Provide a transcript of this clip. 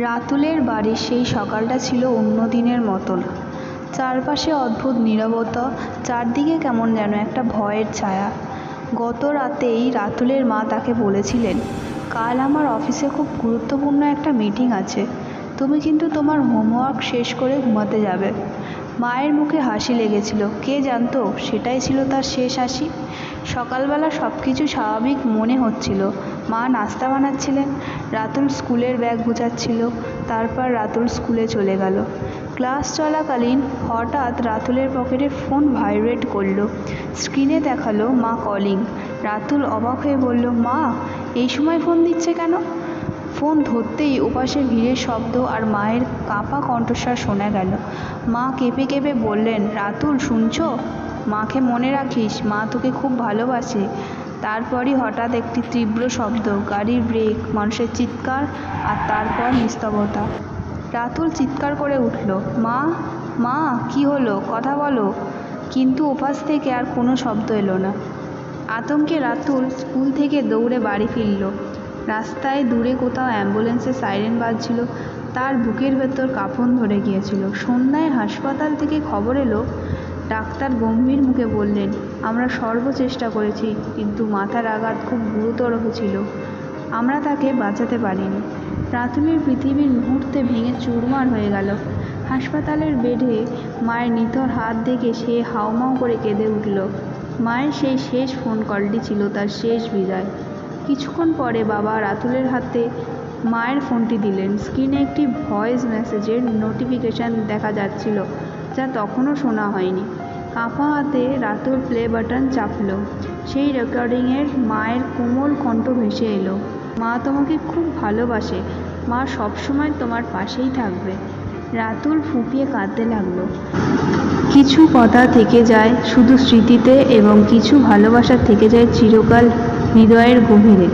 রাতুলের বাড়ির সেই সকালটা ছিল অন্য দিনের মতন। চারপাশে অদ্ভুত নীরবতা, চারদিকে কেমন যেন একটা ভয়ের ছায়া। গত রাতেই রাতুলের মা তাকে বলেছিলেন, কাল আমার অফিসে খুব গুরুত্বপূর্ণ একটা মিটিং আছে। তুমি কিন্তু তোমার হোমওয়ার্ক শেষ করে ঘুমাতে যাবে। মায়ের মুখে হাসি লেগেছিল। কে জানতো, সেটাই ছিল তার শেষ হাসি। সকালবেলা সব কিছু স্বাভাবিক মনে হচ্ছিল। মা নাস্তা বানাচ্ছিলেন, রাতুল স্কুলের ব্যাগ গুছাচ্ছিল, তারপর রাতুল স্কুলে চলে গেল। ক্লাস চলাকালীন হঠাৎ রাতুলের পকেটে ফোন ভাইব্রেট করল। স্ক্রিনে দেখাল মা কলিং। রাতুল অবাক হয়ে বলল, মা, এই সময় ফোন দিচ্ছে কেন? ফোন ধরতেই ওপাশে ভিড়ের শব্দ আর মায়ের কাঁপা কণ্ঠস্বর শোনা গেল। মা কেঁপে কেঁপে বললেন, রাতুল, শুনছো? মাকে মনে রাখিস, মা তোকে খুব ভালোবাসে। তারপরই হঠাৎ একটি তীব্র শব্দ, গাড়ির ব্রেক মানুষের চিৎকার আর তারপর নিস্তবতা রাতুল চিৎকার করে উঠল, মা মা, কি হলো? কথা বলো। কিন্তু ওপাশ থেকে আর কোনো শব্দ এলো না। আতঙ্কে রাতুল স্কুল থেকে দৌড়ে বাড়ি ফিরল। রাস্তায় দূরে কোথাও অ্যাম্বুলেন্সের সাইরেন বাজছিল, তার বুকের ভেতর কাঁপন ধরে গিয়েছিল। সন্ধ্যায় হাসপাতাল থেকে খবর এলো ডাক্তার গম্ভীর মুখে বললেন, আমরা সর্ব চেষ্টা করেছি, কিন্তু মাথার আঘাত খুব গুরুতর হয়েছিল আমরা তাকে বাঁচাতে পারিনি। প্রাথমিক পৃথিবীর মুহূর্তে ভেঙে চুরমার হয়ে গেল। হাসপাতালের বেডে মায়ের নিথর হাত দেখে সে হাউমাউ করে কেঁদে উঠল। মায়ের সেই শেষ ফোন কলটি ছিল তার শেষ বিদায়। কিছুক্ষণ পরে বাবা রাতুলের হাতে মায়ের ফোনটি দিলেন। স্ক্রিনে একটি ভয়েস মেসেজের নোটিফিকেশান দেখা যাচ্ছিল। যা তখনও শোনা হয়নি। কাঁপা হাতে রাতুল প্লে বাটন চাপল। সেই রেকর্ডিংয়ের মায়ের কোমল কণ্ঠ ভেসে এলো। মা তোমাকে খুব ভালোবাসে। মা সবসময় তোমার পাশেই থাকবে। রাতুল ফুঁপিয়ে কাঁদতে লাগল। কিছু কথা থেকে যায় শুধু স্মৃতিতে এবং কিছু ভালোবাসা থেকে যায় চিরকাল হৃদয়ের গভীরে।